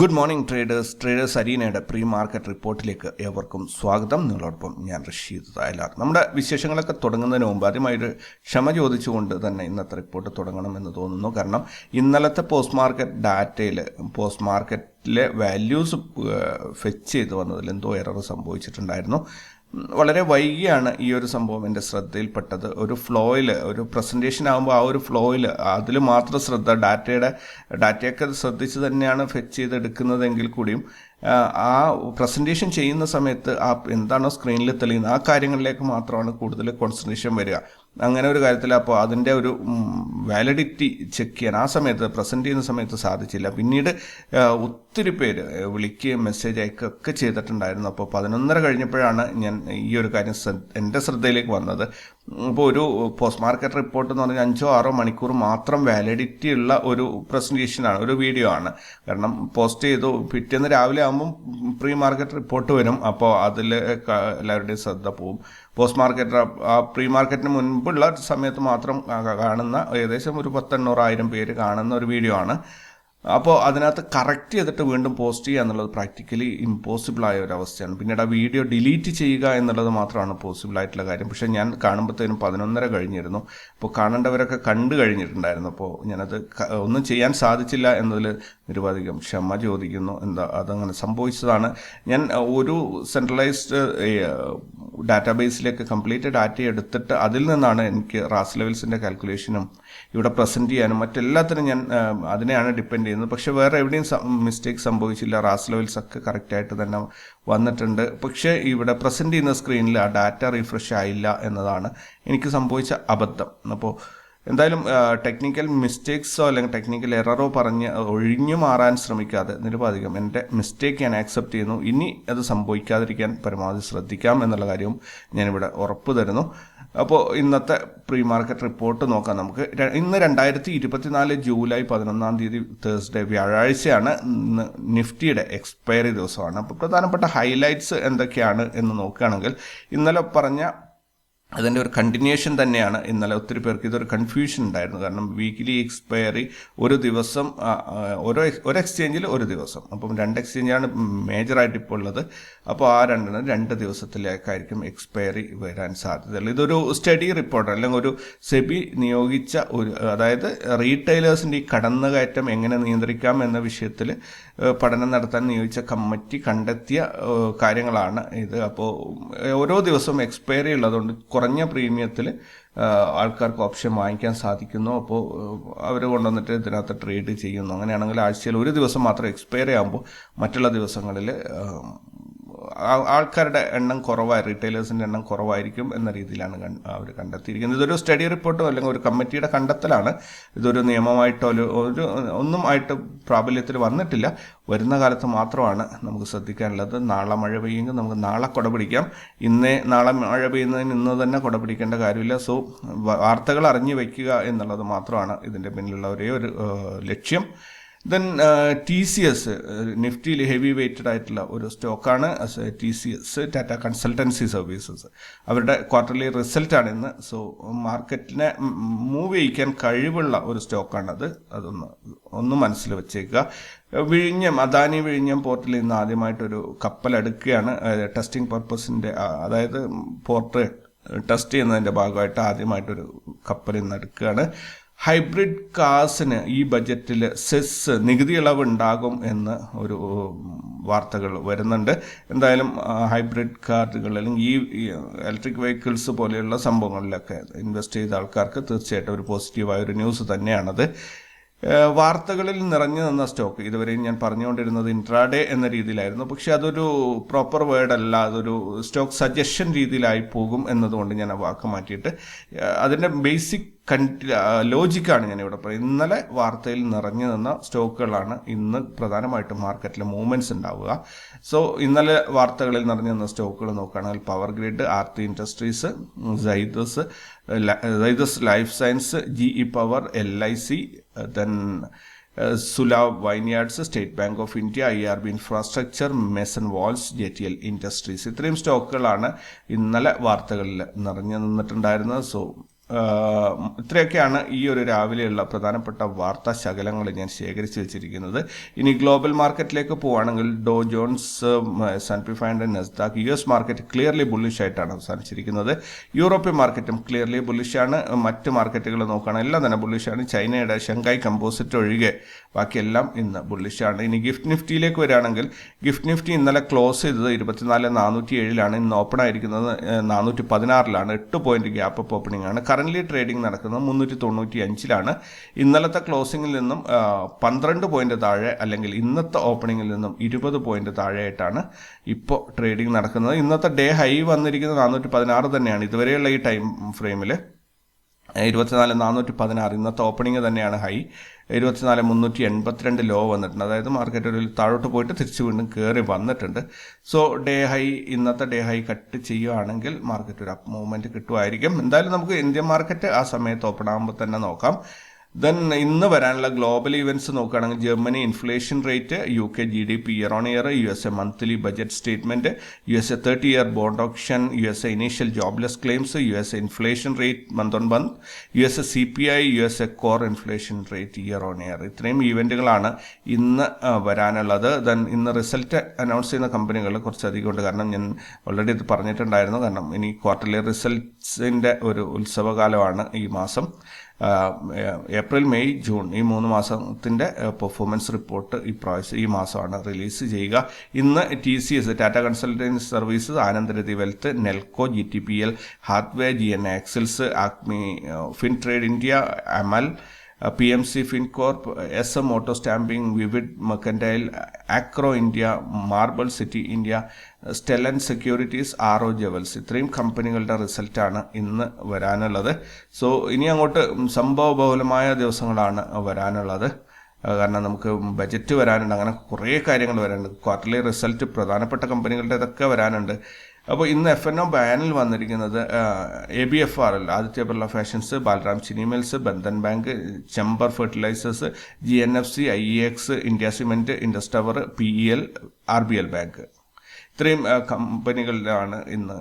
Good morning traders traders അരീനയുടെ pre market റിപ്പോർട്ടിലേക്ക് ഏവർക്കും സ്വാഗതം. നിങ്ങളോടൊപ്പം ഞാൻ റഷീദ് തായലാർ നമ്മുടെ വിശേഷങ്ങളൊക്കെ തുടങ്ങുന്നതിന് മുമ്പ് ആദ്യമായിട്ട് ക്ഷമ ചോദിച്ചുകൊണ്ട് തന്നെ ഇന്നത്തെ റിപ്പോർട്ട് തുടങ്ങണമെന്ന് തോന്നുന്നു. കാരണം ഇന്നലത്തെ പോസ്റ്റ് മാർക്കറ്റ് ഡാറ്റയിൽ പോസ്റ്റ് മാർക്കറ്റിലെ വാല്യൂസ് ഫെച്ച് ചെയ്ത് വന്നതിൽ എന്തോ എറർ സംഭവിച്ചിട്ടുണ്ടായിരുന്നു. വളരെ വൈകിയാണ് ഈ ഒരു സംഭവം എന്റെ ശ്രദ്ധയിൽപ്പെട്ടത്. ഒരു ഫ്ലോയിൽ ഒരു പ്രസന്റേഷൻ ആകുമ്പോൾ ആ ഒരു ഫ്ലോയിൽ അതിൽ മാത്രം ശ്രദ്ധ ഡാറ്റയുടെ ഡാറ്റയൊക്കെ ശ്രദ്ധിച്ച് തന്നെയാണ് ഫെച്ച് ചെയ്തെടുക്കുന്നതെങ്കിൽ കൂടിയും ആ, പ്രസന്റേഷൻ ചെയ്യുന്ന സമയത്ത് ആ എന്താണോ സ്ക്രീനിൽ തെളിയുന്നത് ആ കാര്യങ്ങളിലേക്ക് മാത്രമാണ് കൂടുതൽ കോൺസെൻട്രേഷൻ വരിക. അങ്ങനെ ഒരു കാര്യത്തിൽ അപ്പോൾ അതിന്റെ ഒരു വാലിഡിറ്റി ചെക്ക് ചെയ്യാൻ ആ സമയത്ത് പ്രസന്റ് ചെയ്യുന്ന സമയത്ത് സാധിച്ചില്ല. പിന്നീട് ഒത്തിരി പേര് വിളിക്കുകയും മെസ്സേജ് അയക്കുകയൊക്കെ ചെയ്തിട്ടുണ്ടായിരുന്നു. അപ്പോൾ പതിനൊന്നര കഴിഞ്ഞപ്പോഴാണ് ഞാൻ ഈ ഒരു കാര്യം എന്റെ ശ്രദ്ധയിലേക്ക് വന്നത്. അപ്പോൾ ഒരു പോസ്റ്റ് മാർക്കറ്റ് റിപ്പോർട്ട് എന്ന് പറഞ്ഞാൽ അഞ്ചോ ആറോ മണിക്കൂർ മാത്രം വാലിഡിറ്റി ഉള്ള ഒരു പ്രസന്റേഷനാണ് ഒരു വീഡിയോ ആണ്. കാരണം പോസ്റ്റ് ചെയ്തു പിറ്റേന്ന് രാവിലെ ആകുമ്പം പ്രീ മാർക്കറ്റ് റിപ്പോർട്ട് വരും. അപ്പോൾ അതിൽ എല്ലാവരുടെയും ശ്രദ്ധ പോവും പോസ്റ്റ് മാർക്കറ്റ് ആ പ്രീ മാർക്കറ്റിന് മുൻപുള്ള സമയത്ത് മാത്രം കാണുന്ന ഏകദേശം ഒരു പത്തെണ്ണൂറായിരം പേര് കാണുന്ന ഒരു വീഡിയോ ആണ്. അപ്പോൾ അതിനകത്ത് കറക്റ്റ് ചെയ്തിട്ട് വീണ്ടും പോസ്റ്റ് ചെയ്യുക എന്നുള്ളത് പ്രാക്ടിക്കലി ഇമ്പോസിബിൾ ആയ ഒരു അവസ്ഥയാണ്. പിന്നീട് ആ വീഡിയോ ഡിലീറ്റ് ചെയ്യുക എന്നുള്ളത് മാത്രമാണ് പോസിബിൾ ആയിട്ടുള്ള കാര്യം. പക്ഷേ ഞാൻ കാണുമ്പോഴത്തേനും പതിനൊന്നര കഴിഞ്ഞിരുന്നു. അപ്പോൾ കാണേണ്ടവരൊക്കെ കണ്ടു കഴിഞ്ഞിട്ടുണ്ടായിരുന്നു. അപ്പോൾ ഞാനത് ഒന്നും ചെയ്യാൻ സാധിച്ചില്ല എന്നതിൽ നിരുപാധികം ക്ഷമ ചോദിക്കുന്നു. എന്താ അതങ്ങനെ സംഭവിച്ചതാണ്. ഞാൻ ഒരു സെൻട്രലൈസ്ഡ് ഡാറ്റാബേസിലേക്ക് കംപ്ലീറ്റ് ഡാറ്റ എടുത്തിട്ട് അതിൽ നിന്നാണ് എനിക്ക് റാസ് ലെവൽസിന്റെ കാൽക്കുലേഷനും ഇവിടെ പ്രസന്റ് ചെയ്യാനും മറ്റെല്ലാത്തിനും ഞാൻ അതിനെയാണ് ഡിപ്പെൻഡ് ചെയ്യുന്നത്. പക്ഷേ വേറെ എവിടെയും മിസ്റ്റേക്ക് സംഭവിച്ചില്ല. റാസ് ലെവൽസ് ഒക്കെ കറക്റ്റായിട്ട് തന്നെ വന്നിട്ടുണ്ട്. പക്ഷേ ഇവിടെ പ്രസന്റ് ചെയ്യുന്ന സ്ക്രീനിൽ ആ ഡാറ്റ റീഫ്രഷ് ആയില്ല എന്നതാണ് എനിക്ക് സംഭവിച്ച അബദ്ധം. അപ്പോൾ എന്തായാലും ടെക്നിക്കൽ മിസ്റ്റേക്സോ അല്ലെങ്കിൽ ടെക്നിക്കൽ എററോ പറഞ്ഞ് ഒഴിഞ്ഞു മാറാൻ ശ്രമിക്കാതെ നിരുപാധികം എന്റെ മിസ്റ്റേക്ക് ഞാൻ ആക്സെപ്റ്റ് ചെയ്യുന്നു. ഇനി അത് സംഭവിക്കാതിരിക്കാൻ പരമാവധി ശ്രദ്ധിക്കാം എന്നുള്ള കാര്യവും ഞാനിവിടെ ഉറപ്പ് തരുന്നു അപ്പോൾ ഇന്നത്തെ പ്രീ മാർക്കറ്റ് റിപ്പോർട്ട് നോക്കാം നമുക്ക്. ഇന്ന് രണ്ടായിരത്തി ഇരുപത്തിനാല് ജൂലൈ പതിനൊന്നാം തീയതി തേഴ്സ്ഡേ വ്യാഴാഴ്ചയാണ് ഇന്ന് നിഫ്റ്റിയുടെ എക്സ്പയറി ദിവസമാണ്. അപ്പോൾ പ്രധാനപ്പെട്ട ഹൈലൈറ്റ്സ് എന്തൊക്കെയാണ് എന്ന് നോക്കുകയാണെങ്കിൽ ഇന്നലെ പറഞ്ഞ അതിന്റെ ഒരു കണ്ടിന്യൂഷൻ തന്നെയാണ്. ഇന്നലെ ഒത്തിരി പേർക്ക് ഇതൊരു കൺഫ്യൂഷൻ ഉണ്ടായിരുന്നു. കാരണം വീക്കിലി എക്സ്പയറി ഒരു ദിവസം ഓരോ ഒരു എക്സ്ചേഞ്ചിൽ ഒരു ദിവസം. അപ്പം രണ്ട് എക്സ്ചേഞ്ചാണ് മേജറായിട്ട് ഇപ്പോൾ ഉള്ളത്. അപ്പോൾ ആ രണ്ടെണ്ണം രണ്ട് ദിവസത്തിലേക്കായിരിക്കും എക്സ്പയറി വരാൻ സാധ്യതയുള്ളത് ഇതൊരു സ്റ്റഡി റിപ്പോർട്ട് അല്ലെങ്കിൽ ഒരു സെബി നിയോഗിച്ച ഒരു അതായത് റീറ്റെയിലേഴ്സിന്റെ ഈ കടന്നുകയറ്റം എങ്ങനെ നിയന്ത്രിക്കാം എന്ന വിഷയത്തിൽ പഠനം നടത്താൻ നിയോഗിച്ച കമ്മിറ്റി കണ്ടെത്തിയ കാര്യങ്ങളാണ് ഇത്. അപ്പോൾ ഓരോ ദിവസവും എക്സ്പയറി ഉള്ളതുകൊണ്ട് കുറഞ്ഞ പ്രീമിയത്തിൽ ആൾക്കാർക്ക് ഓപ്ഷൻ വാങ്ങിക്കാൻ സാധിക്കുന്നു. അപ്പോൾ അവർ കൊണ്ടുവന്നിട്ട് ഇതിനകത്ത് ട്രേഡ് ചെയ്യുന്നു. അങ്ങനെയാണെങ്കിൽ ആഴ്ചയിൽ ഒരു ദിവസം മാത്രം എക്സ്പയർ ആകുമ്പോൾ മറ്റുള്ള ദിവസങ്ങളിൽ ആൾക്കാരുടെ എണ്ണം കുറവായി റീറ്റെയിലേഴ്സിന്റെ എണ്ണം കുറവായിരിക്കും എന്ന രീതിയിലാണ് അവർ കണ്ടെത്തിയിരിക്കുന്നത്. ഇതൊരു സ്റ്റഡി റിപ്പോർട്ടോ അല്ലെങ്കിൽ ഒരു കമ്മിറ്റിയുടെ കണ്ടെത്തലാണ്. ഇതൊരു നിയമമായിട്ടോ ഒരു ഒരു ഒന്നും ആയിട്ട് പ്രാബല്യത്തിൽ വന്നിട്ടില്ല. വരുന്ന കാലത്ത് മാത്രമാണ് നമുക്ക് ശ്രദ്ധിക്കാനുള്ളത്. നാളെ മഴ പെയ്യുമെങ്കിൽ നമുക്ക് നാളെ കുട പിടിക്കാം. ഇന്നേ നാളെ മഴ പെയ്യുന്നതിന് ഇന്ന് തന്നെ കുട പിടിക്കേണ്ട കാര്യമില്ല. സോ വാർത്തകൾ അറിഞ്ഞു വയ്ക്കുക എന്നുള്ളത് മാത്രമാണ് ഇതിന്റെ പിന്നിലുള്ള ഒരേ ഒരു ലക്ഷ്യം. ദെൻ ടി സി എസ് നിഫ്റ്റിയിൽ ഹെവി വെയ്റ്റഡ് ആയിട്ടുള്ള ഒരു സ്റ്റോക്കാണ് T C S Tata consultancy services അവരുടെ ക്വാർട്ടർലി റിസൾട്ടാണ് ഇന്ന് സോ മാർക്കറ്റിനെ മൂവ് ചെയ്യിക്കാൻ കഴിവുള്ള ഒരു സ്റ്റോക്കാണത് അതൊന്ന് ഒന്ന് മനസ്സിൽ വെച്ചേക്കുക. വിഴിഞ്ഞം അദാനി വിഴിഞ്ഞം പോർട്ടിൽ ഇന്ന് ആദ്യമായിട്ടൊരു കപ്പൽ അടുക്കുകയാണ് ടെസ്റ്റിംഗ് പർപ്പസിന്റെ അതായത് പോർട്ട് ടെസ്റ്റ് ചെയ്യുന്നതിന്റെ ഭാഗമായിട്ട് ആദ്യമായിട്ടൊരു കപ്പൽ ഇന്ന് എടുക്കുകയാണ് ഹൈബ്രിഡ് കാസിന് ഈ ബജറ്റിൽ സെസ് നികുതി ഇളവ് ഉണ്ടാകും എന്ന് ഒരു വാർത്തകൾ വരുന്നുണ്ട്. എന്തായാലും ഹൈബ്രിഡ് കാറുകൾ അല്ലെങ്കിൽ ഈ ഇലക്ട്രിക് വെഹിക്കിൾസ് പോലെയുള്ള സംഭവങ്ങളിലൊക്കെ ഇൻവെസ്റ്റ് ചെയ്ത ആൾക്കാർക്ക് തീർച്ചയായിട്ടും ഒരു പോസിറ്റീവായ ഒരു ന്യൂസ് തന്നെയാണത്. വാർത്തകളിൽ നിറഞ്ഞു നിന്ന സ്റ്റോക്ക് ഇതുവരെയും ഞാൻ പറഞ്ഞുകൊണ്ടിരുന്നത് ഇൻട്രാഡേ എന്ന രീതിയിലായിരുന്നു. പക്ഷെ അതൊരു പ്രോപ്പർ വേർഡ് അല്ല അതൊരു സ്റ്റോക്ക് സജഷൻ രീതിയിലായി പോകും എന്നതുകൊണ്ട് ഞാൻ ആ വാക്ക് മാറ്റിയിട്ട് അതിന്റെ ബേസിക് ലോജിക്കാണ് ഞാൻ ഇവിടെ പറയുന്നത് ഇന്നലെ വാർത്തയിൽ നിറഞ്ഞു നിന്ന സ്റ്റോക്കുകളാണ് ഇന്ന് പ്രധാനമായിട്ടും മാർക്കറ്റിൽ മൂവ്മെന്റ്സ് ഉണ്ടാവുക. സോ ഇന്നലെ വാർത്തകളിൽ നിറഞ്ഞു നിന്ന സ്റ്റോക്കുകൾ നോക്കുകയാണെങ്കിൽ power grid Aarti industries Zydus Zydus life science G E power L I C then Sula vineyards State Bank of India I R B infrastructure മെസൻ വാൾസ് ജെ ടി എൽ ഇൻഡസ്ട്രീസ്. ഇത്രയും സ്റ്റോക്കുകളാണ് ഇന്നലെ വാർത്തകളിൽ നിറഞ്ഞു നിന്നിട്ടുണ്ടായിരുന്നത്. സോ ഇത്രയൊക്കെയാണ് ഈ ഒരു രാവിലെയുള്ള പ്രധാനപ്പെട്ട വാർത്താ ശകലങ്ങൾ ഞാൻ ശേഖരിച്ച് വെച്ചിരിക്കുന്നത്. ഇനി ഗ്ലോബൽ മാർക്കറ്റിലേക്ക് പോവുകയാണെങ്കിൽ Dow Jones S and P P find Nasdaq U S market clearly bullish ആയിട്ടാണ് അവസാനിച്ചിരിക്കുന്നത്. യൂറോപ്യൻ മാർക്കറ്റും ക്ലിയർലി ബുള്ളിഷാണ്. മറ്റ് മാർക്കറ്റുകൾ നോക്കുകയാണെങ്കിൽ എല്ലാം തന്നെ ബുള്ളിഷാണ്. ചൈനയുടെ ഷങ്കായ് കമ്പോസിറ്റ് ഒഴികെ ബാക്കിയെല്ലാം ഇന്ന് ബുള്ളിഷാണ്. ഇനി ഗിഫ്റ്റ് നിഫ്റ്റിയിലേക്ക് വരികയാണെങ്കിൽ ഗിഫ്റ്റ് നിഫ്റ്റി ഇന്നലെ ക്ലോസ് ചെയ്തത് ഇരുപത്തിനാല് നാനൂറ്റി ഏഴിലാണ്. ഇന്ന് ഓപ്പൺ ആയിരിക്കുന്നത് നാനൂറ്റി പതിനാറിലാണ്. എട്ട് പോയിന്റ് ഗ്യാപ്പ് അപ്പ് ഓപ്പണിംഗ് ആണ്. കറന്റ് ട്രേഡിംഗ് നടക്കുന്നത് മുന്നൂറ്റി തൊണ്ണൂറ്റി അഞ്ചിലാണ് ഇന്നലത്തെ ക്ലോസിംഗിൽ നിന്നും പന്ത്രണ്ട് പോയിന്റ് താഴെ അല്ലെങ്കിൽ ഇന്നത്തെ ഓപ്പണിംഗിൽ നിന്നും ഇരുപത് പോയിന്റ് താഴെയായിട്ടാണ് ഇപ്പോൾ ട്രേഡിംഗ് നടക്കുന്നത്. ഇന്നത്തെ ഡേ ഹൈ വന്നിരിക്കുന്നത് നാനൂറ്റി പതിനാറ് തന്നെയാണ്. ഇതുവരെയുള്ള ഈ ടൈം ഫ്രെയിമിൽ ഇരുപത്തിനാല് നാനൂറ്റി പതിനാറ് ഇന്നത്തെ ഓപ്പണിംഗ് തന്നെയാണ് ഹൈ ഇരുപത്തിനാല് മുന്നൂറ്റി എൺപത്തിരണ്ട് ലോ വന്നിട്ടുണ്ട്. അതായത് മാർക്കറ്റ് ഒരു താഴോട്ട് പോയിട്ട് തിരിച്ച് വീണ്ടും കയറി വന്നിട്ടുണ്ട്. സോ ഡേ ഹൈ ഇന്നത്തെ ഡേ ഹൈ കട്ട് ചെയ്യുകയാണെങ്കിൽ മാർക്കറ്റ് ഒരു അപ്പ് മൂവ്മെന്റ് കിട്ടുമായിരിക്കും എന്തായാലും നമുക്ക് ഇന്ത്യൻ മാർക്കറ്റ് ആ സമയത്ത് ഓപ്പൺ ആകുമ്പോൾ തന്നെ നോക്കാം. ദെൻ ഇന്ന് വരാനുള്ള ഗ്ലോബൽ ഇവന്റ്സ് നോക്കുകയാണെങ്കിൽ Germany inflation rate U K G D P year on year U S A monthly budget statement U S A thirty year bond option U S A initial jobless claims U S A inflation rate month on month U S A C P I U S A core inflation rate year on year ഇത്രയും ഈവന്റുകളാണ് ഇന്ന് വരാനുള്ളത്. Then ഇന്ന് result announce ചെയ്യുന്ന കമ്പനികൾ കുറച്ചധികം ഉണ്ട്. കാരണം ഞാൻ ഓൾറെഡി ഇത് പറഞ്ഞിട്ടുണ്ടായിരുന്നു. കാരണം ഇനി ക്വാർട്ടർലി റിസൾട്ട്സിന്റെ ഒരു ഉത്സവകാലമാണ് ഈ മാസം. ഏപ്രിൽ മെയ് ജൂൺ ഈ മൂന്ന് മാസത്തിന്റെ പെർഫോമൻസ് റിപ്പോർട്ട് ഈ പ്രാവശ്യം ഈ മാസമാണ് റിലീസ് ചെയ്യുക. ഇന്ന് T C S Tata consultancy services Anand Rathi wealth Nelco G T P L Hathway G N axles Acme fin trade India അമൽ P M C Fincorp S M auto stamping vivid mercantile acro India marble city India stellan securities R O jewels ഇത്രയും കമ്പനികളുടെ റിസൾട്ടാണ് ഇന്ന് വരാനുള്ളത്. So ഇനി അങ്ങോട്ട് സംഭവബഹുലമായ ദിവസങ്ങളാണ് വരാനുള്ളത്. കാരണം നമുക്ക് ബജറ്റ് വരാനുണ്ട് അങ്ങനെ കുറേ കാര്യങ്ങൾ വരാനുണ്ട്. ക്വാർട്ടർലി റിസൾട്ട് പ്രധാനപ്പെട്ട കമ്പനികളുടെ ഇതൊക്കെ വരാനുണ്ട്. അപ്പോൾ ഇന്ന് എഫ് എൻ ഒ ബാനിൽ വന്നിരിക്കുന്നത് A B F R L Aditya Birla fashions Balaram സിനിമൽസ് Bandhan bank Chambal fertilizers G N F C I E X India cement Indus Tower P E L R B L bank ഇത്രയും കമ്പനികളിലാണ് ഇന്ന്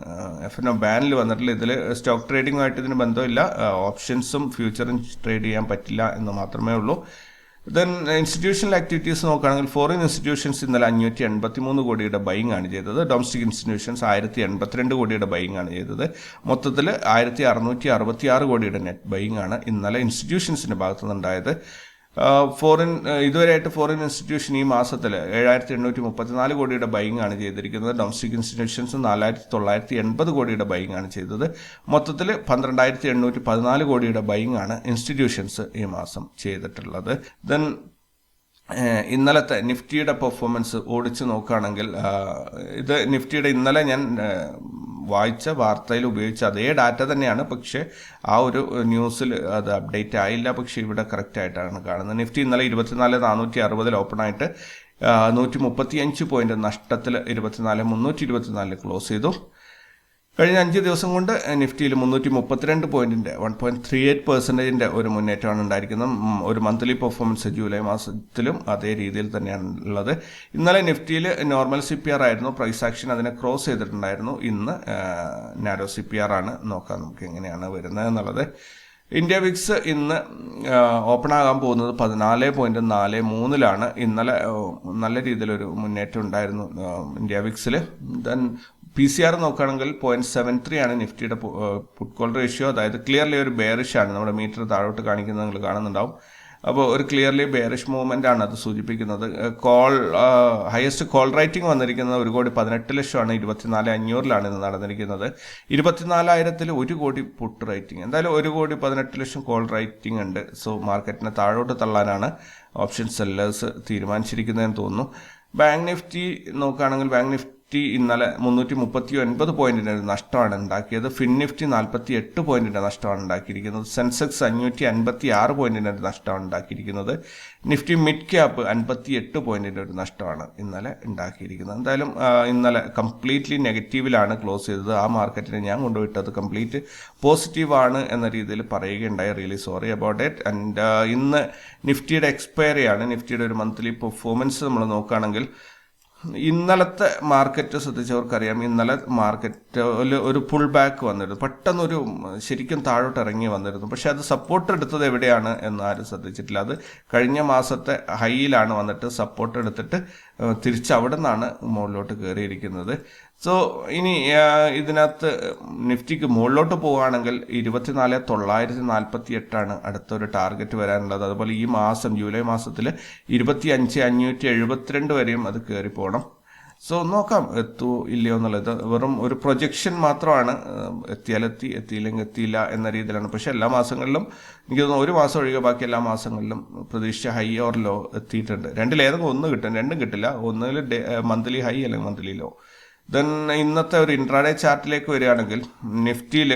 F N O ബാനിൽ വന്നിട്ടുള്ള ഇതിൽ stock ട്രേഡിങ്ങുമായിട്ട് ഇതിന് ബന്ധമില്ല. ഓപ്ഷൻസും ഫ്യൂച്ചറും trade ചെയ്യാൻ പറ്റില്ല എന്ന് മാത്രമേ ഉള്ളൂ. ദെൻ ഇൻസ്റ്റിറ്റ്യൂഷണൽ ആക്ടിവിറ്റീസ് നോക്കുകയാണെങ്കിൽ ഫോറിൻ ഇൻസ്റ്റിറ്റ്യൂഷൻസ് ഇന്നലെ അഞ്ഞൂറ്റി എൺപത്തി മൂന്ന് കോടിയുടെ ബൈങ് ആണ് ചെയ്തത്. ഡൊമസ്റ്റിക് ഇൻസ്റ്റിറ്റ്യൂഷൻസ് ആയിരത്തി എൺപത്തിരണ്ട് കോടിയുടെ ബൈങ് ആണ് ചെയ്തത്. മൊത്തത്തിൽ ആയിരത്തി അറുന്നൂറ്റി അറുപത്തി ആറ് കോടിയുടെ നെറ്റ് ബൈങ് ആണ് ഇന്നലെ ഇൻസ്റ്റിറ്റ്യൂഷൻസിന്റെ ഭാഗത്തുനിന്നുണ്ടായത്. ഫോറിൻ ഇതുവരെയായിട്ട് ഫോറിൻ ഇൻസ്റ്റിറ്റ്യൂഷൻ ഈ മാസത്തിൽ ഏഴായിരത്തി എണ്ണൂറ്റി മുപ്പത്തിനാല് കോടിയുടെ ബൈങ് ആണ് ചെയ്തിരിക്കുന്നത്. ഡൊമസ്റ്റിക് ഇൻസ്റ്റിറ്റ്യൂഷൻസ് നാലായിരത്തി തൊള്ളായിരത്തി എൺപത് കോടിയുടെ ബൈങ് ആണ് ചെയ്തത്. മൊത്തത്തിൽ പന്ത്രണ്ടായിരത്തി എണ്ണൂറ്റി പതിനാല് കോടിയുടെ ബൈങ് ആണ് ഇൻസ്റ്റിറ്റ്യൂഷൻസ് ഈ മാസം ചെയ്തിട്ടുള്ളത്. ദെൻ ഇന്നലത്തെ നിഫ്റ്റിയുടെ പെർഫോമൻസ് ഓടിച്ചു നോക്കുകയാണെങ്കിൽ ഇത് നിഫ്റ്റിയുടെ ഇന്നലെ ഞാൻ വായിച്ച വാർത്തയിൽ ഉപയോഗിച്ച അതേ ഡാറ്റ തന്നെയാണ്. പക്ഷേ ആ ഒരു ന്യൂസിൽ അത് അപ്ഡേറ്റ് ആയില്ല. പക്ഷേ ഇവിടെ കറക്റ്റ് ആയിട്ടാണ് കാണുന്നത്. നിഫ്റ്റി ഇന്നലെ ഇരുപത്തിനാല് നാനൂറ്റി അറുപതിൽ ഓപ്പൺ ആയിട്ട് നൂറ്റി മുപ്പത്തി അഞ്ച് പോയിന്റ് നഷ്ടത്തിൽ ഇരുപത്തിനാല് മുന്നൂറ്റി ഇരുപത്തിനാലിൽ ക്ലോസ് ചെയ്തു. കഴിഞ്ഞ അഞ്ച് ദിവസം കൊണ്ട് നിഫ്റ്റിയിൽ മുന്നൂറ്റി മുപ്പത്തിരണ്ട് പോയിന്റിന്റെ വൺ പോയിന്റ് ത്രീ എയ്റ്റ് പെർസെന്റേജിന്റെ ഒരു മുന്നേറ്റമാണ് ഉണ്ടായിരിക്കുന്നത്. ഒരു മന്ത്ലി പെർഫോമൻസ് ജൂലൈ മാസത്തിലും അതേ രീതിയിൽ തന്നെയാണ് ഉള്ളത്. ഇന്നലെ നിഫ്റ്റിയിൽ നോർമൽ സി പി ആർ ആയിരുന്നു. പ്രൈസ് ആക്ഷൻ അതിനെ ക്രോസ് ചെയ്തിട്ടുണ്ടായിരുന്നു. ഇന്ന് നാരോ സി പി ആർ ആണ്. നോക്കാം നമുക്ക് എങ്ങനെയാണ് വരുന്നത് എന്നുള്ളത്. ഇന്ത്യ വിക്സ് ഇന്ന് ഓപ്പൺ ആകാൻ പോകുന്നത് പതിനാല് പോയിന്റ് നാല് മൂന്നിലാണ്. ഇന്നലെ നല്ല രീതിയിലൊരു മുന്നേറ്റം ഉണ്ടായിരുന്നു ഇന്ത്യ വിക്സിൽ ദെൻ പി സി ആർ നോക്കുകയാണെങ്കിൽ പോയിന്റ് സെവൻ ത്രീ ആണ് നിഫ്റ്റിയുടെ പുട്ട് കോൾ റേഷ്യോ അതായത് ക്ലിയർലി ഒരു ബെയറിഷ് ആണ്. നമ്മുടെ മീറ്റർ താഴോട്ട് കാണിക്കുന്നത് നിങ്ങൾ കാണുന്നുണ്ടാവും. അപ്പോൾ ഒരു ക്ലിയർലി ബെയറിഷ് മൂവ്മെന്റ് ആണ് അത് സൂചിപ്പിക്കുന്നത്. കോൾ ഹയസ്റ്റ് കോൾ റൈറ്റിംഗ് വന്നിരിക്കുന്നത് ഒരു കോടി പതിനെട്ട് ലക്ഷമാണ്. ഇരുപത്തിനാല് അഞ്ഞൂറിലാണ് ഇന്ന് നടന്നിരിക്കുന്നത്. ഇരുപത്തിനാലായിരത്തിൽ ഒരു കോടി പുട്ട് റൈറ്റിംഗ് എന്തായാലും ഒരു കോടി പതിനെട്ട് ലക്ഷം കോൾ റൈറ്റിംഗ് ഉണ്ട്. സോ മാർക്കറ്റിനെ താഴോട്ട് തള്ളാനാണ് ഓപ്ഷൻ സെല്ലേഴ്സ് തീരുമാനിച്ചിരിക്കുന്നതെന്ന് തോന്നുന്നു. ബാങ്ക് നിഫ്റ്റി നോക്കുകയാണെങ്കിൽ ബാങ്ക് നിഫ്റ്റി ഇന്നലെ മുന്നൂറ്റി മുപ്പത്തി ഒൻപത് പോയിന്റിന്റെ ഒരു നഷ്ടമാണ് ഉണ്ടാക്കിയത്. ഫിൻ നിഫ്റ്റി നാൽപ്പത്തി എട്ട് പോയിന്റിന്റെ നഷ്ടമാണ് ഉണ്ടാക്കിയിരിക്കുന്നത്. സെൻസെക്സ് അഞ്ഞൂറ്റി അൻപത്തി ആറ് പോയിന്റിന്റെ ഒരു നഷ്ടമാണ് ഉണ്ടാക്കിയിരിക്കുന്നത്. നിഫ്റ്റി മിഡ് ക്യാപ്പ് അൻപത്തി എട്ട് പോയിന്റിന്റെ ഒരു നഷ്ടമാണ് ഇന്നലെ ഉണ്ടാക്കിയിരിക്കുന്നത്. എന്തായാലും ഇന്നലെ കംപ്ലീറ്റ്ലി നെഗറ്റീവിലാണ് ക്ലോസ് ചെയ്തത്. ആ മാർക്കറ്റിനെ ഞാൻ കൊണ്ടുപോയിട്ടത് കംപ്ലീറ്റ് പോസിറ്റീവ് ആണ് എന്ന രീതിയിൽ പറയുകയുണ്ടായി really sorry about it and ഇന്ന് നിഫ്റ്റിയുടെ എക്സ്പയറി ആണ് നിഫ്റ്റിയുടെ ഒരു മന്ത്ലി പെർഫോമൻസ് നമ്മൾ നോക്കുകയാണെങ്കിൽ ഇന്നലത്തെ മാർക്കറ്റ് ശ്രദ്ധിച്ചവർക്കറിയാം. ഇന്നലെ മാർക്കറ്റിൽ ഒരു പുൾ ബാക്ക് വന്നിരുന്നു. പെട്ടെന്നൊരു ശരിക്കും താഴോട്ട് ഇറങ്ങി വന്നിരുന്നു. പക്ഷേ അത് സപ്പോർട്ട് എടുത്തത് എവിടെയാണ് എന്ന് ആരും ശ്രദ്ധിച്ചിട്ടില്ല. അത് കഴിഞ്ഞ മാസത്തെ ഹൈയിലാണ് വന്നിട്ട് സപ്പോർട്ട് എടുത്തിട്ട് തിരിച്ച് അവിടെ നിന്നാണ് മുകളിലോട്ട് കയറിയിരിക്കുന്നത് സോ ഇനി ഇതിനകത്ത് നിഫ്റ്റിക്ക് മുകളിലോട്ട് പോവുകയാണെങ്കിൽ ഇരുപത്തിനാല് തൊള്ളായിരത്തി നാൽപ്പത്തി എട്ടാണ് അടുത്തൊരു ടാർഗറ്റ് വരാനുള്ളത്. അതുപോലെ ഈ മാസം ജൂലൈ മാസത്തിൽ ഇരുപത്തി അഞ്ച് അഞ്ഞൂറ്റി എഴുപത്തിരണ്ട് വരെയും അത് കയറി പോകണം സോ നോക്കാം എത്തു ഇല്ലയോ എന്നുള്ളത്. വെറും ഒരു പ്രൊജക്ഷൻ മാത്രമാണ് എത്തിയാലെത്തി എത്തിയില്ലെങ്കിൽ എത്തിയില്ല എന്ന രീതിയിലാണ്. പക്ഷേ എല്ലാ മാസങ്ങളിലും എനിക്ക് തോന്നുന്നു ഒരു മാസം ഒഴികെ ബാക്കി എല്ലാ മാസങ്ങളിലും പ്രതീക്ഷിച്ച ഹൈ ഓർ ലോ എത്തിയിട്ടുണ്ട്. രണ്ടിലേതെങ്കിലും ഒന്ന് കിട്ടും രണ്ടും കിട്ടില്ല. ഒന്നിൽ മന്ത്ലി ഹൈ അല്ലെങ്കിൽ മന്ത്ലി ലോ ദെൻ ഇന്നത്തെ ഒരു ഇൻട്രാഡേ ചാർട്ടിലേക്ക് വരികയാണെങ്കിൽ നിഫ്റ്റിയിൽ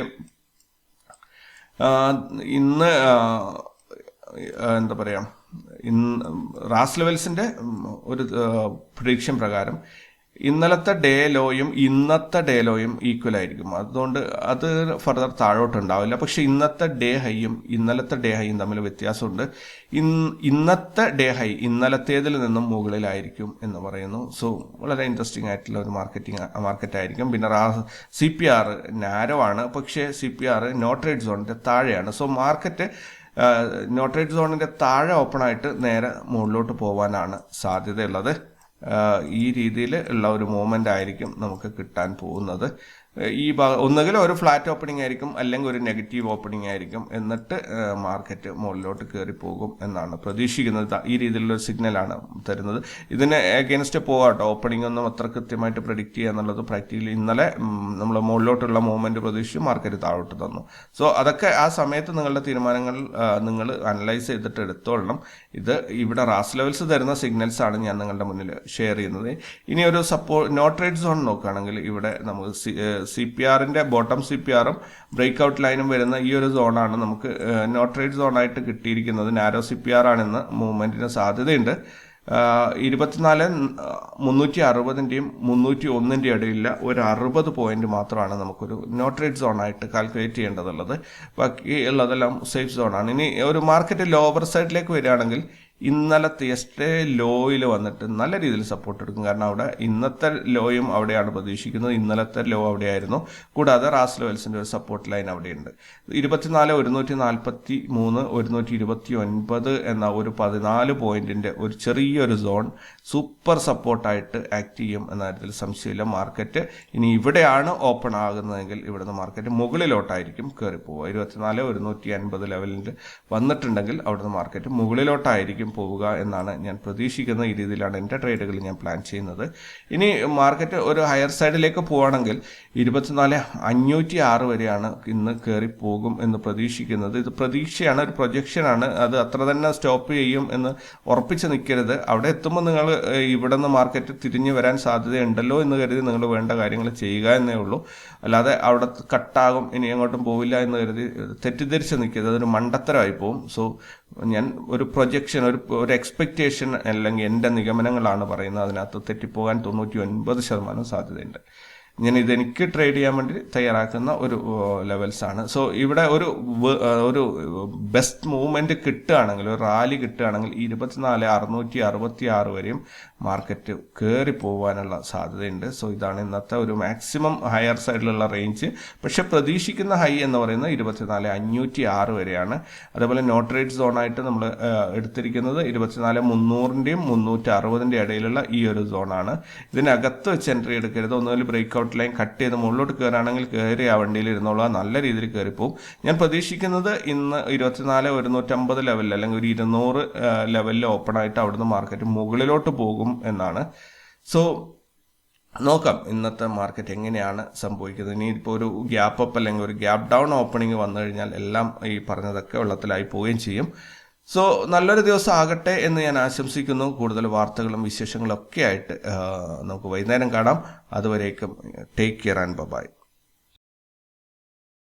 ഇന്ന് എന്താ പറയുക ഇന്ന് റാസ് ലെവൽസിന്റെ ഒരു പ്രഡിക്ഷൻ പ്രകാരം ഇന്നലത്തെ ഡേ ലോയും ഇന്നത്തെ ഡേ ലോയും ഈക്വൽ ആയിരിക്കും. അതുകൊണ്ട് അത് ഫർദർ താഴോട്ടുണ്ടാവില്ല. പക്ഷെ ഇന്നത്തെ ഡേ ഹൈയും ഇന്നലത്തെ ഡേ ഹൈയും തമ്മിൽ വ്യത്യാസമുണ്ട്. ഇന്ന് ഇന്നത്തെ ഡേ ഹൈ ഇന്നലത്തേതിൽ നിന്നും മുകളിലായിരിക്കും എന്ന് പറയുന്നു. സോ വളരെ ഇൻട്രസ്റ്റിംഗ് ആയിട്ടുള്ള ഒരു മാർക്കറ്റിംഗ് മാർക്കറ്റ് ആയിരിക്കും. പിന്നെ സി പി ആർ നാരോ ആണ്. പക്ഷേ സി പി ആർ നോട്ട്രേഡ് സോണിന്റെ താഴെയാണ്. സോ മാർക്കറ്റ് നോട്ട്രേഡ് സോണിന്റെ താഴെ ഓപ്പൺ ആയിട്ട് നേരെ മുകളിലോട്ട് പോകാനാണ് സാധ്യതയുള്ളത്. ഈ രീതിയിൽ ഉള്ള ഒരു മൂവ്മെന്റ് ആയിരിക്കും നമുക്ക് കിട്ടാൻ പോകുന്നത്. ഈ ഒന്നുകിൽ ഒരു ഫ്ലാറ്റ് ഓപ്പണിംഗ് ആയിരിക്കും അല്ലെങ്കിൽ ഒരു നെഗറ്റീവ് ഓപ്പണിംഗ് ആയിരിക്കും. എന്നിട്ട് മാർക്കറ്റ് മുകളിലോട്ട് കയറി പോകും എന്നാണ് പ്രതീക്ഷിക്കുന്നത്. ഈ രീതിയിലുള്ള സിഗ്നലാണ് തരുന്നത്. ഇതിന് അഗേൻസ്റ്റ് പോകാട്ടോ ഓപ്പണിംഗ് ഒന്നും അത്ര കൃത്യമായിട്ട് പ്രഡിക്റ്റ് ചെയ്യുക എന്നുള്ളത് പ്രാക്ടിക്കലി ഇന്നലെ നമ്മൾ മുകളിലോട്ടുള്ള മൂവ്മെന്റ് പ്രതീക്ഷിച്ച് മാർക്കറ്റ് താഴോട്ട് തന്നു. സോ അതൊക്കെ ആ സമയത്ത് നിങ്ങളുടെ തീരുമാനങ്ങൾ നിങ്ങൾ അനലൈസ് ചെയ്തിട്ട് എടുത്തോളണം. ഇത് ഇവിടെ റാസ് ലെവൽസ് തരുന്ന സിഗ്നൽസ് ആണ് ഞാൻ നിങ്ങളുടെ മുന്നിൽ ഷെയർ ചെയ്യുന്നത്. ഇനി ഒരു സപ്പോ നോട്ട് റേറ്റ് സോൺ നോക്കുകയാണെങ്കിൽ ഇവിടെ നമുക്ക് സി പി ആറിന്റെ ബോട്ടം സി പി ആറും ബ്രേക്ക് ഔട്ട് ലൈനും വരുന്ന ഈ ഒരു സോണാണ് നമുക്ക് നോട്ട്രേറ്റ് സോണായിട്ട് കിട്ടിയിരിക്കുന്നത്. നാരോ സി പി ആർ ആണെന്ന് മൂവ്മെന്റിന് സാധ്യതയുണ്ട്. ഇരുപത്തിനാല് മുന്നൂറ്റി അറുപതിന്റെയും മുന്നൂറ്റി ഒന്നിന്റെയും ഇടയില്ല ഒരു അറുപത് പോയിന്റ് മാത്രമാണ് നമുക്കൊരു നോട്ട് റേറ്റ് സോണായിട്ട് കാൽക്കുലേറ്റ് ചെയ്യേണ്ടതുള്ളത്. ബാക്കി ഉള്ളതെല്ലാം സേഫ് സോണാണ് ഇനി ഒരു മാർക്കറ്റ് ലോവർ സൈഡിലേക്ക് വരികയാണെങ്കിൽ ഇന്നലത്തെ എസ്റ്റേ ലോയിൽ വന്നിട്ട് നല്ല രീതിയിൽ സപ്പോർട്ട് എടുക്കും. കാരണം അവിടെ ഇന്നത്തെ ലോയും അവിടെയാണ് പ്രതീക്ഷിക്കുന്നത്. ഇന്നലത്തെ ലോ അവിടെയായിരുന്നു. കൂടാതെ റാസ് ലെവൽസിന്റെ ഒരു സപ്പോർട്ട് ലൈൻ അവിടെയുണ്ട്. ഇരുപത്തിനാല് ഒരുന്നൂറ്റി നാൽപ്പത്തി മൂന്ന് ഒരുന്നൂറ്റി ഇരുപത്തി ഒൻപത് എന്ന ഒരു പതിനാല് പോയിന്റിന്റെ ഒരു ചെറിയൊരു സോൺ സൂപ്പർ സപ്പോർട്ടായിട്ട് ആക്ട് ചെയ്യും എന്ന കാര്യത്തിൽ സംശയമില്ല. മാർക്കറ്റ് ഇനി ഇവിടെയാണ് ഓപ്പൺ ആകുന്നതെങ്കിൽ ഇവിടുന്ന് മാർക്കറ്റ് മുകളിലോട്ടായിരിക്കും കയറി പോവുക ഇരുപത്തിനാല് ഒരുന്നൂറ്റി അൻപത് ലെവലിൽ വന്നിട്ടുണ്ടെങ്കിൽ അവിടുന്ന് മാർക്കറ്റ് മുകളിലോട്ടായിരിക്കും പോവുക എന്നാണ് ഞാൻ പ്രതീക്ഷിക്കുന്ന ഈ രീതിയിലാണ് എന്റെ ട്രേഡുകൾ ഞാൻ പ്ലാൻ ചെയ്യുന്നത്. ഇനി മാർക്കറ്റ് ഒരു ഹയർ സൈഡിലേക്ക് പോവുകയാണെങ്കിൽ ഇരുപത്തിനാല് അഞ്ഞൂറ്റി ആറ് വരെയാണ് ഇന്ന് കയറി പോകും എന്ന് പ്രതീക്ഷിക്കുന്നത്. ഇത് പ്രതീക്ഷയാണ് ഒരു പ്രൊജക്ഷനാണ് അത് അത്ര തന്നെ സ്റ്റോപ്പ് ചെയ്യും എന്ന് ഉറപ്പിച്ച് നിൽക്കരുത്. അവിടെ എത്തുമ്പോൾ നിങ്ങൾ ഇവിടെ നിന്ന് മാർക്കറ്റ് തിരിഞ്ഞു വരാൻ സാധ്യതയുണ്ടല്ലോ എന്ന് കരുതി നിങ്ങൾ വേണ്ട കാര്യങ്ങൾ ചെയ്യുക എന്നേ ഉള്ളൂ. അല്ലാതെ അവിടെ കട്ടാകും ഇനി എങ്ങോട്ടും പോവില്ല എന്ന് കരുതി തെറ്റിദ്ധരിച്ച് നിൽക്കരുത്. അതൊരു മണ്ടത്തരമായി പോകും സോ ഞാൻ ഒരു പ്രൊജക്ഷൻ ഒരു ഒരു എക്സ്പെക്റ്റേഷൻ അല്ലെങ്കിൽ എന്റെ നിഗമനങ്ങളാണ് പറയുന്നത്. അതിനകത്ത് തെറ്റിപ്പോകാൻ തൊണ്ണൂറ്റി ഒൻപത് ശതമാനം സാധ്യതയുണ്ട്. ഞാൻ ഇതെനിക്ക് ട്രേഡ് ചെയ്യാൻ വേണ്ടി തയ്യാറാക്കുന്ന ഒരു ലെവൽസ് ആണ്. സോ ഇവിടെ ഒരു ഒരു ബെസ്റ്റ് മൂവ്മെന്റ് കിട്ടുകയാണെങ്കിൽ ഒരു റാലി കിട്ടുകയാണെങ്കിൽ ഇരുപത്തിനാല് അറുന്നൂറ്റി അറുപത്തി ആറ് വരെയും മാർക്കറ്റ് കയറി പോകാനുള്ള സാധ്യതയുണ്ട്. സോ ഇതാണ് ഇന്നത്തെ ഒരു മാക്സിമം ഹയർ സൈഡിലുള്ള റേഞ്ച് പക്ഷെ പ്രതീക്ഷിക്കുന്ന ഹൈ എന്ന് പറയുന്നത് ഇരുപത്തിനാല് അഞ്ഞൂറ്റി ആറ് വരെയാണ്. അതേപോലെ നോട്ട് റേറ്റ് സോണായിട്ട് നമ്മൾ എടുത്തിരിക്കുന്നത് ഇരുപത്തിനാല് മുന്നൂറിന്റെയും മുന്നൂറ്റി അറുപതിന്റെ ഇടയിലുള്ള ഈ ഒരു സോണാണ് ഇതിനകത്ത് വെച്ച് എൻട്രി എടുക്കരുത്. ഒന്നുകിൽ ബ്രേക്ക് ഔട്ട് ലൈൻ കട്ട് ചെയ്ത് മുകളിലോട്ട് കയറുകയാണെങ്കിൽ കയറി ആ വണ്ടിയിൽ ഇരുന്നോളുക നല്ല രീതിയിൽ കയറിപ്പോവും ഞാൻ പ്രതീക്ഷിക്കുന്നത് ഇന്ന് ഇരുപത്തിനാല് ഒരുന്നൂറ്റമ്പത് ലെവലിൽ അല്ലെങ്കിൽ ഒരു ഇരുന്നൂറ് ലെവലിൽ ഓപ്പൺ ആയിട്ട് അവിടുന്ന് മാർക്കറ്റ് മുകളിലോട്ട് പോകും എന്നാണ്. സോ നോക്കാം ഇന്നത്തെ മാർക്കറ്റ് എങ്ങനെയാണ് സംഭവിക്കുന്നത്. ഇനി ഇപ്പോൾ ഒരു ഗ്യാപ്പ് അപ്പ് അല്ലെങ്കിൽ ഒരു ഗ്യാപ്പ് ഡൗൺ ഓപ്പണിംഗ് വന്നു കഴിഞ്ഞാൽ എല്ലാം ഈ പറഞ്ഞതൊക്കെ വെള്ളത്തിലായി പോവുകയും ചെയ്യും. സോ നല്ലൊരു ദിവസം ആകട്ടെ എന്ന് ഞാൻ ആശംസിക്കുന്നു. കൂടുതൽ വാർത്തകളും വിശേഷങ്ങളും ഒക്കെ ആയിട്ട് നമുക്ക് വൈകുന്നേരം കാണാം. അതുവരേക്കും ടേക്ക് കെയർ ആൻഡ് ബൈ